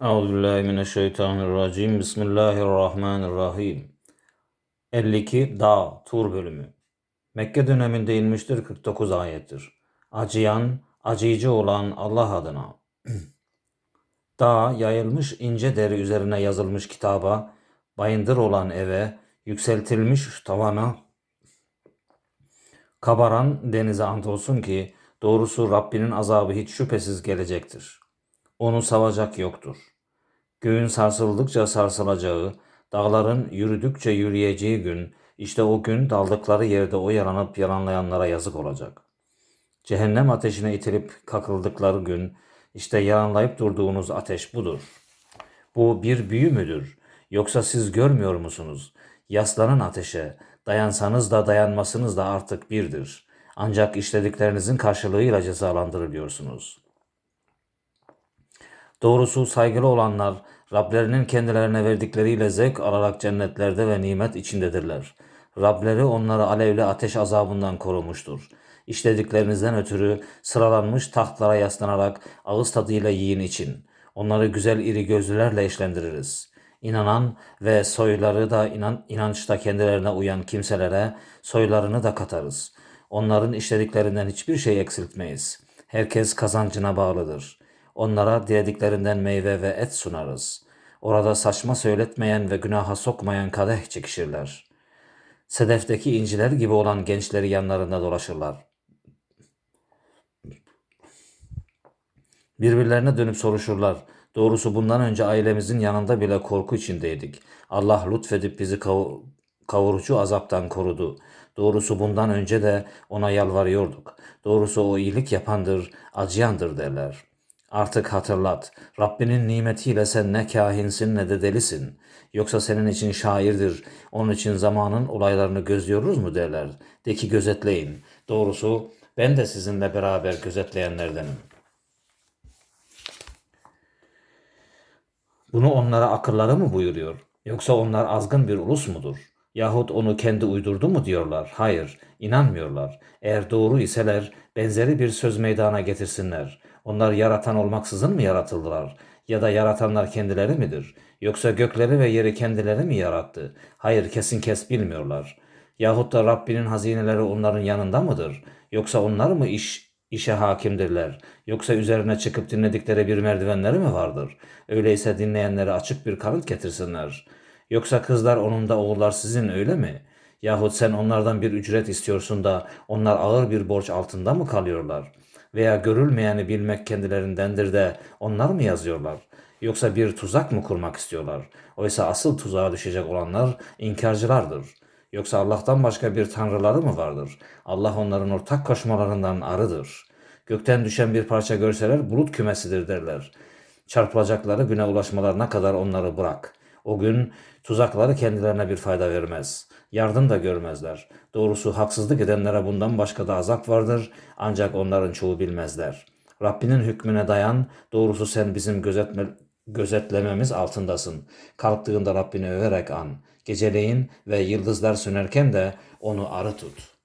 Euzubillahimineşşeytanirracim. Bismillahirrahmanirrahim. 52 Dağ Tur bölümü. Mekke döneminde inmiştir 49 ayettir. Acıyan, acıyıcı olan Allah adına. Dağ yayılmış ince deri üzerine yazılmış kitaba, bayındır olan eve, yükseltilmiş tavana, kabaran denize andolsun ki doğrusu Rabbinin azabı hiç şüphesiz gelecektir. Onu savacak yoktur. Göğün sarsıldıkça sarsılacağı, dağların yürüdükçe yürüyeceği gün, işte o gün daldıkları yerde oyalanıp yalanlayanlara yazık olacak. Cehennem ateşine itilip kakıldıkları gün, işte yalanlayıp durduğunuz ateş budur. Bu bir büyü müdür? Yoksa siz görmüyor musunuz? Yaslanın ateşe, dayansanız da dayanmasınız da artık birdir. Ancak işlediklerinizin karşılığıyla cezalandırılıyorsunuz.'' Doğrusu saygılı olanlar Rablerinin kendilerine verdikleriyle zevk alarak cennetlerde ve nimet içindedirler. Rableri onları alevli ateş azabından korumuştur. İşlediklerinizden ötürü sıralanmış tahtlara yaslanarak ağız tadıyla yiyin için. Onları güzel iri gözlülerle eşlendiririz. İnanan ve soyları da inan, inançta kendilerine uyan kimselere soylarını da katarız. Onların işlediklerinden hiçbir şey eksiltmeyiz. Herkes kazancına bağlıdır.'' Onlara dilediklerinden meyve ve et sunarız. Orada saçma söyletmeyen ve günaha sokmayan kadeh çekişirler. Sedefteki inciler gibi olan gençleri yanlarında dolaşırlar. Birbirlerine dönüp soruşurlar. Doğrusu bundan önce ailemizin yanında bile korku içindeydik. Allah lütfedip bizi kav kavurucu azaptan korudu. Doğrusu bundan önce de ona yalvarıyorduk. Doğrusu o iyilik yapandır, acıyandır derler.'' Artık hatırlat. Rabbinin nimetiyle sen ne kahinsin ne de delisin. Yoksa senin için şairdir. Onun için zamanın olaylarını gözlüyoruz mu derler. De ki gözetleyin. Doğrusu ben de sizinle beraber gözetleyenlerdenim. Bunu onlara akılları mı buyuruyor? Yoksa onlar azgın bir ulus mudur? Yahut onu kendi uydurdu mu diyorlar? Hayır, inanmıyorlar. Eğer doğru iseler benzeri bir söz meydana getirsinler. Onlar yaratan olmaksızın mı yaratıldılar? Ya da yaratanlar kendileri midir? Yoksa gökleri ve yeri kendileri mi yarattı? Hayır kesin kes bilmiyorlar. Yahut da Rabbinin hazineleri onların yanında mıdır? Yoksa onlar mı iş işe hakimdirler? Yoksa üzerine çıkıp dinledikleri bir merdivenleri mi vardır? Öyleyse dinleyenleri açık bir kanıt getirsinler. Yoksa kızlar onun da oğullar sizin öyle mi? Yahut sen onlardan bir ücret istiyorsun da onlar ağır bir borç altında mı kalıyorlar?'' Veya görülmeyeni bilmek kendilerindendir de onlar mı yazıyorlar? Yoksa bir tuzak mı kurmak istiyorlar? Oysa asıl tuzağa düşecek olanlar inkarcılardır. Yoksa Allah'tan başka bir tanrıları mı vardır? Allah onların ortak koşmalarından arıdır. Gökten düşen bir parça görseler bulut kümesidir derler. Çarpılacakları güne ulaşmalarına kadar onları bırak. O gün tuzakları kendilerine bir fayda vermez. Yardım da görmezler. Doğrusu haksızlık edenlere bundan başka da azap vardır ancak onların çoğu bilmezler. Rabbinin hükmüne dayan. Doğrusu sen bizim gözetme, gözetlememiz altındasın. Kalktığında Rabbini överek an. Geceleyin ve yıldızlar sönerken de onu arı tut.''